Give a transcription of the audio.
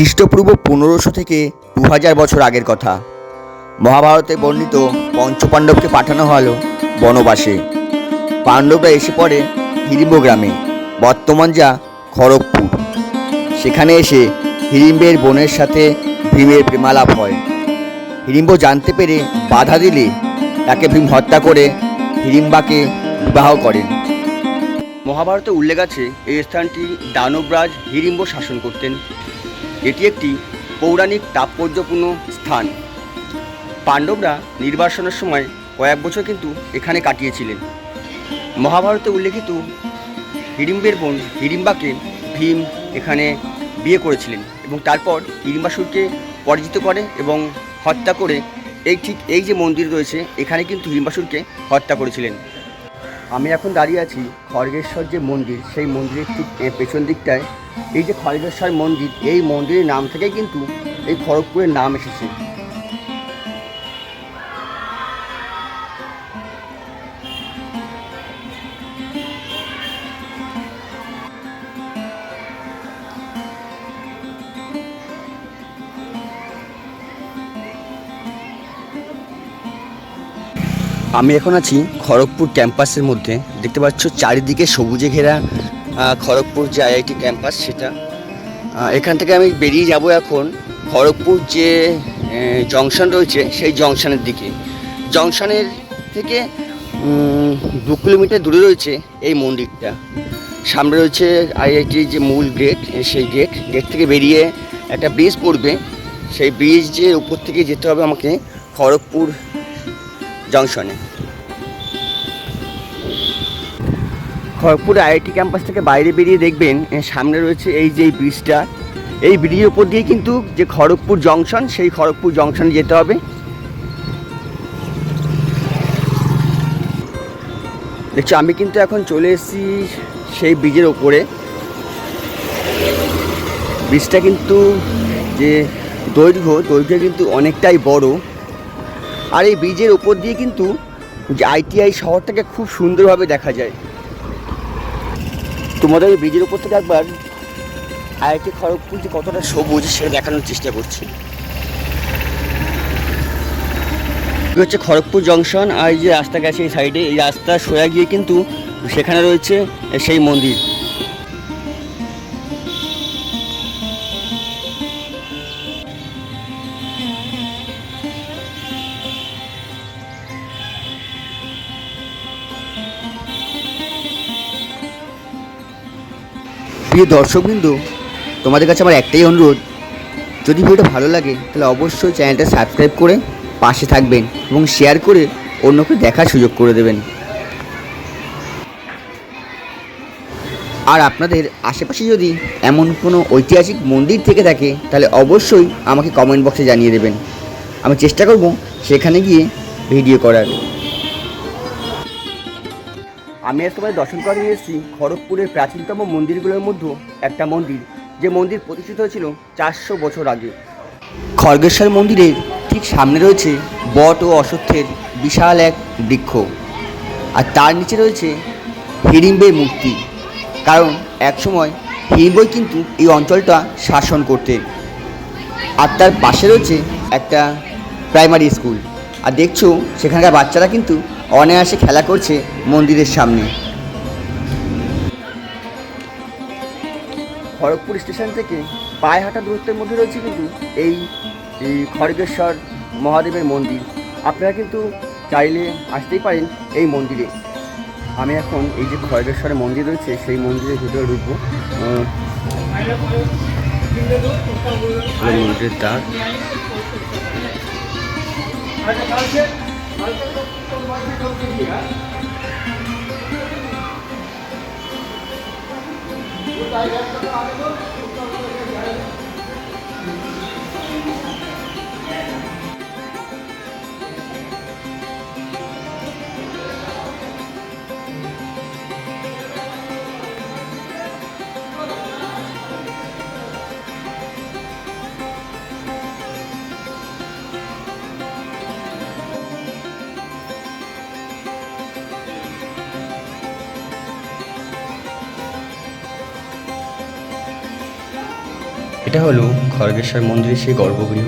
খ্রিস্টপূর্ব পনেরোশো থেকে দু হাজার বছর আগের কথা। মহাভারতে বর্ণিত পঞ্চপাণ্ডবকে পাঠানো হলো বনবাসে। পাণ্ডবরা এসে পড়ে হিড়িম্ব গ্রামে বর্তমান যা খড়গপুর। সেখানে এসে হিড়িম্বের বোনের সাথে ভীমের প্রেমালাপ হয়। হিড়িম্ব জানতে পেরে বাধা দিলে তাকে ভীম হত্যা করে হিড়িম্বাকে বিবাহ করেন। মহাভারতে উল্লেখ আছে, এই স্থানটি দানবরাজ হিড়িম্ব শাসন করতেন। এটি একটি পৌরাণিক তাৎপর্যপূর্ণ স্থান। পাণ্ডবরা নির্বাসনের সময় কয়েক বছর কিন্তু এখানে কাটিয়েছিলেন। মহাভারতে উল্লেখিত হিড়িম্বের বোন হিড়িম্বাকে ভীম এখানে বিয়ে করেছিলেন এবং তারপর হিড়িম্বাসুরকে পরাজিত করে এবং হত্যা করে এই ঠিক এই যে মন্দির রয়েছে, এখানে কিন্তু হিড়িম্বাসুরকে হত্যা করেছিলেন। আমি এখন দাঁড়িয়ে আছি খড়গেশ্বর যে মন্দির, সেই মন্দিরের ঠিক পেছন দিকটায়। এই যে খড়গেশ্বর মন্দির, এই মন্দিরের নাম থেকে কিন্তু এই খড়গপুরের নাম এসেছে। আমি এখন আছি খড়গপুর ক্যাম্পাসের মধ্যে। দেখতে পাচ্ছ চারিদিকে সবুজে ঘেরা খড়গপুর যে আইআইটি ক্যাম্পাস সেটা। এখান থেকে আমি বেরিয়ে যাব এখন খড়গপুর যে জংশন রয়েছে সেই জংশনের দিকে। জংশনের থেকে দু কিলোমিটার দূরে রয়েছে এই মন্দিরটা। সামনে রয়েছে আইআইটির যে মূল গেট সেই গেট। গেট থেকে বেরিয়ে একটা ব্রিজ পড়বে। সেই ব্রিজের উপর থেকে যেতে হবে আমাকে খড়গপুর জংশনে। খড়গপুর আইআইটি ক্যাম্পাস থেকে বাইরে বেরিয়ে দেখবেন সামনে রয়েছে এই যে ব্রিজটা। এই ব্রিজের উপর দিয়ে কিন্তু যে খড়গপুর জংশন, সেই খড়গপুর জংশনে যেতে হবে। দেখছ, আমি কিন্তু এখন চলে এসেছি সেই ব্রিজের ওপরে ব্রিজটা কিন্তু যে দৈর্ঘ্য দৈর্ঘ্য কিন্তু অনেকটাই বড়। আর এই ব্রিজের ওপর দিয়ে কিন্তু যে আইটিআই শহরটাকে খুব সুন্দরভাবে দেখা যায়। তোমাদের এই ব্রিজের ওপর থেকে একবার আইআইটি খড়গপুর যে কতটা সবুজ সেটা দেখানোর চেষ্টা করছি। হচ্ছে খড়গপুর জংশন আর এই যে রাস্তা গেছে এই সাইডে, এই রাস্তা সোজা গিয়ে কিন্তু সেখানে রয়েছে সেই মন্দির। প্রিয় দর্শকবৃন্দ, তোমাদের কাছে আমার একটাই অনুরোধ, যদি ভিডিওটা ভালো লাগে, তাহলে অবশ্যই চ্যানেলটা সাবস্ক্রাইব করে পাশে থাকবেন এবং শেয়ার করে অন্যকে দেখার সুযোগ করে দেবেন। আর আপনাদের আশেপাশে যদি এমন কোনো ঐতিহাসিক মন্দির থেকে থাকে, তাহলে অবশ্যই আমাকে কমেন্ট বক্সে জানিয়ে দেবেন। আমি চেষ্টা করব সেখানে গিয়ে ভিডিও করার। আমি আজ তোমাদের দর্শন করে নিয়ে এসেছি খড়গপুরের প্রাচীনতম মন্দিরগুলোর মধ্যে একটা মন্দির, যে মন্দির প্রতিষ্ঠিত হয়েছিল চারশো বছর আগে। খড়গেশ্বর মন্দিরের ঠিক সামনে রয়েছে বট ও অশ্বত্থের বিশাল এক বৃক্ষ, আর তার নিচে রয়েছে হিড়িম্বের মূর্তি, কারণ একসময় হিড়িম্বই কিন্তু এই অঞ্চলটা শাসন করতে আর তার পাশে রয়েছে একটা প্রাইমারি স্কুল, আর দেখছ সেখানকার বাচ্চারা কিন্তু অনায়াসে খেলা করছে মন্দিরের সামনে। খড়গপুর স্টেশন থেকে পায়ে হাঁটা দূরত্বের মধ্যে রয়েছে কিন্তু এই খড়গেশ্বর মহাদেবের মন্দির। আপনারা কিন্তু চাইলে আসতেই পারেন এই মন্দিরে। আমি এখন এই যে খড়গেশ্বরের মন্দির রয়েছে, সেই মন্দিরের ভিতরে ঢুকবো। Tayo, tayo, tayo, tayo, এটা হলো খড়গেশ্বর মন্দিরের সেই গর্ভগৃহ।